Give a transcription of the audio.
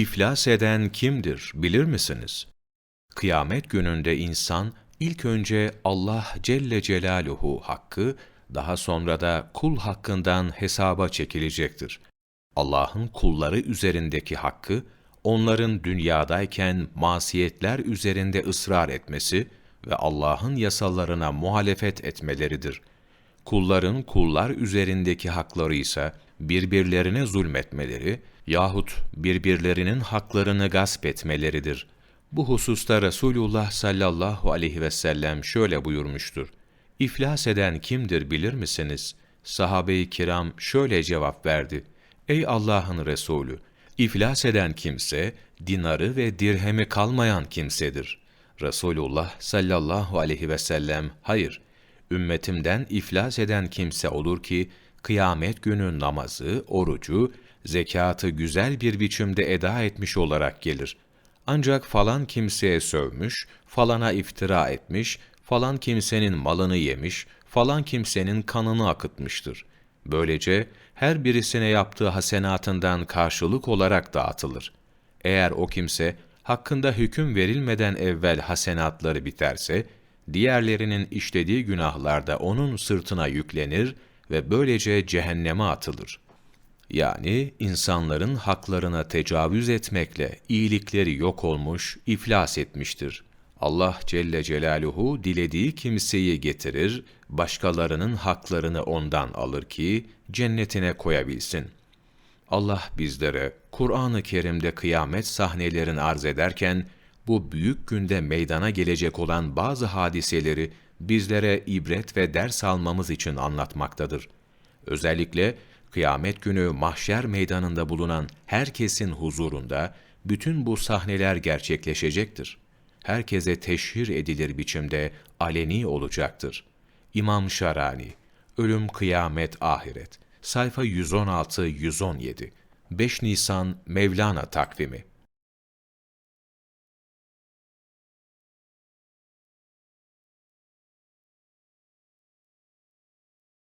İflas eden kimdir bilir misiniz? Kıyamet gününde insan ilk önce Allah Celle Celaluhu hakkı, daha sonra da kul hakkından hesaba çekilecektir. Allah'ın kulları üzerindeki hakkı, onların dünyadayken masiyetler üzerinde ısrar etmesi ve Allah'ın yasalarına muhalefet etmeleridir. Kulların kullar üzerindeki hakları ise birbirlerine zulmetmeleri yahut birbirlerinin haklarını gasp etmeleridir. Bu hususta Resulullah sallallahu aleyhi ve sellem şöyle buyurmuştur. İflas eden kimdir bilir misiniz? Sahabe-i kiram şöyle cevap verdi. Ey Allah'ın Resulü! İflas eden kimse, dinarı ve dirhemi kalmayan kimsedir. Resulullah sallallahu aleyhi ve sellem, hayır, ümmetimden iflas eden kimse olur ki, kıyamet günü namazı, orucu, zekatı güzel bir biçimde eda etmiş olarak gelir. Ancak falan kimseye sövmüş, falana iftira etmiş, falan kimsenin malını yemiş, falan kimsenin kanını akıtmıştır. Böylece her birisine yaptığı hasenatından karşılık olarak dağıtılır. Eğer o kimse hakkında hüküm verilmeden evvel hasenatları biterse, diğerlerinin işlediği günahlar da onun sırtına yüklenir ve böylece cehenneme atılır. Yani insanların haklarına tecavüz etmekle iyilikleri yok olmuş, iflas etmiştir. Allah Celle Celaluhu dilediği kimseyi getirir, başkalarının haklarını ondan alır ki cennetine koyabilsin. Allah bizlere Kur'an-ı Kerim'de kıyamet sahnelerini arz ederken bu büyük günde meydana gelecek olan bazı hadiseleri bizlere ibret ve ders almamız için anlatmaktadır. Özellikle kıyamet günü mahşer meydanında bulunan herkesin huzurunda bütün bu sahneler gerçekleşecektir. Herkese teşhir edilir biçimde aleni olacaktır. İmam Şarani, Ölüm, Kıyamet, Ahiret, sayfa 116-117, 5 Nisan Mevlana takvimi